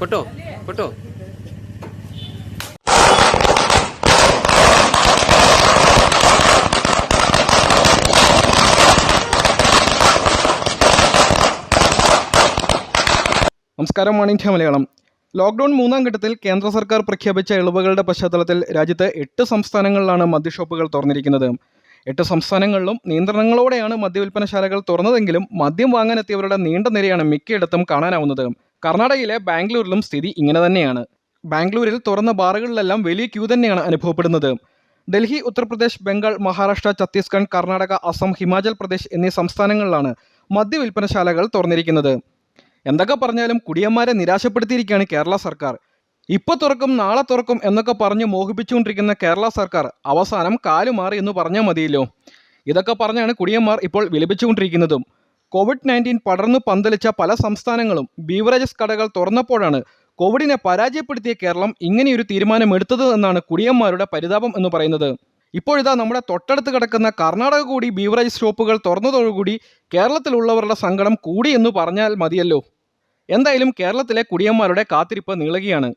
കൊട്ടോ കൊട്ടോ. നമസ്കാരം India Malayalam. Lockdown മൂന്നാം ഘട്ടത്തിൽ കേന്ദ്ര സർക്കാർ പ്രഖ്യാപിച്ച ഇളവുകളുടെ പശ്ചാത്തലത്തിൽ രാജ്യത്ത് എട്ട് സംസ്ഥാനങ്ങളിലാണ് മദ്യഷോപ്പുകൾ തുറന്നിരിക്കുന്നത്. എട്ട് സംസ്ഥാനങ്ങളിലും നിയന്ത്രണങ്ങളോടെയാണ് മദ്യവിൽപ്പനശാലകൾ തുറന്നതെങ്കിലും മദ്യം വാങ്ങാനെത്തിയവരുടെ നീണ്ട നിരയാണ് മിക്കയിടത്തും കാണാനാവുന്നത്. കർണാടകയിലെ ബാംഗ്ലൂരിലും സ്ഥിതി ഇങ്ങനെ തന്നെയാണ്. ബാംഗ്ലൂരിൽ തുറന്ന ബാറുകളിലെല്ലാം വലിയ ക്യൂ തന്നെയാണ് അനുഭവപ്പെടുന്നത്. ഡൽഹി ഉത്തർപ്രദേശ് ബംഗാൾ മഹാരാഷ്ട്ര ഛത്തീസ്ഗഡ് കർണാടക അസം ഹിമാചൽ പ്രദേശ് എന്നീ സംസ്ഥാനങ്ങളിലാണ് മദ്യവിൽപ്പനശാലകൾ തുറന്നിരിക്കുന്നത്. എന്തൊക്കെ പറഞ്ഞാലും കുടിയന്മാരെ നിരാശപ്പെടുത്തിയിരിക്കുകയാണ് കേരള സർക്കാർ. ഇപ്പൊ തുറക്കും നാളെ തുറക്കും എന്നൊക്കെ പറഞ്ഞ് മോഹിപ്പിച്ചുകൊണ്ടിരിക്കുന്ന കേരള സർക്കാർ അവസാനം കാലുമാറി എന്ന് പറഞ്ഞാൽ മതിയല്ലോ. ഇതൊക്കെ പറഞ്ഞാണ് കുടിയന്മാർ ഇപ്പോൾ വിലപിച്ചുകൊണ്ടിരിക്കുന്നതും. കോവിഡ് നയന്റീൻ പടർന്നു പന്തലിച്ച പല സംസ്ഥാനങ്ങളും ബീവറേജസ് കടകൾ തുറന്നപ്പോഴാണ് കോവിഡിനെ പരാജയപ്പെടുത്തിയ കേരളം ഇങ്ങനെയൊരു തീരുമാനമെടുത്തത് എന്നാണ് കുടിയന്മാരുടെ പരിതാപം എന്ന് പറയുന്നത്. ഇപ്പോഴിതാ നമ്മുടെ തൊട്ടടുത്ത് കിടക്കുന്ന കർണാടക കൂടി ബീവറേജ് ഷോപ്പുകൾ തുറന്നതോടുകൂടി കേരളത്തിലുള്ളവരുടെ സങ്കടം കൂടി എന്ന് പറഞ്ഞാൽ മതിയല്ലോ. എന്തായാലും കേരളത്തിലെ കുടിയന്മാരുടെ കാത്തിരിപ്പ് നീളുകയാണ്.